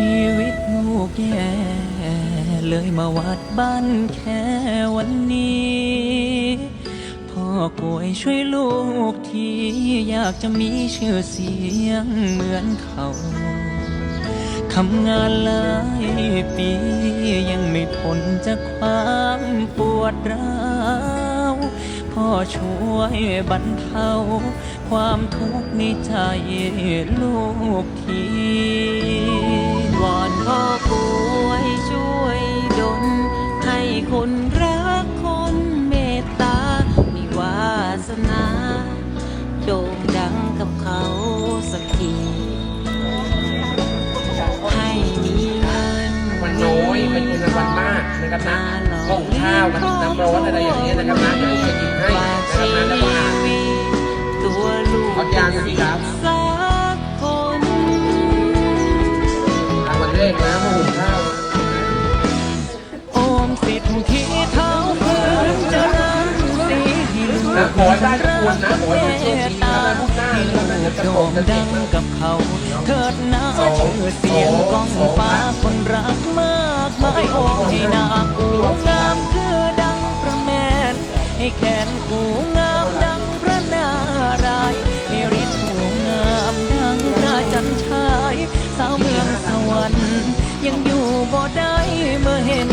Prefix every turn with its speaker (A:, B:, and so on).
A: ชีวิตลูกแย่เลยมาวัดบ้านแค่วันนี้ พ่อกวยช่วยลูกทีอยากจะมีชื่อเสียงเหมือนเขาทำงานหลายปียังไม่พ้นจากความปวดร้าวพ่อช่วยบรรเทาความทุกข์ในใจลูกที
B: คนรักคนเมตตา มีวาสนาโด่งดังกับเขาสักทีให้มีเงิน
C: วันน้อยเป็นเงินรางวัลมากนะครับนะห้องข้าวน้ำน้ำร้อนอะไรอย่างเงี้ยนะครับนะเดี๋ยวจะหยิบให้ นะขอให้ได้ทุกคนะขอให้โชคดีนะพวกหน้า
A: ให้
C: แล้วนะ
A: ลู
C: เดี๋ยจะ
A: โด่งดังกับเขาเถิดน้าชื่อเสียงกองฟ้าคนรักมากมายโอ้ให้หน้ากูงามคือดังพระแมนให้แขนกูงามดังพระนารายณ์ให้ฤทธิ์กูงามดังพระจันทรายสาวเมืองสวรรค์ยังอยู่บ่ได้เมื่อเห็น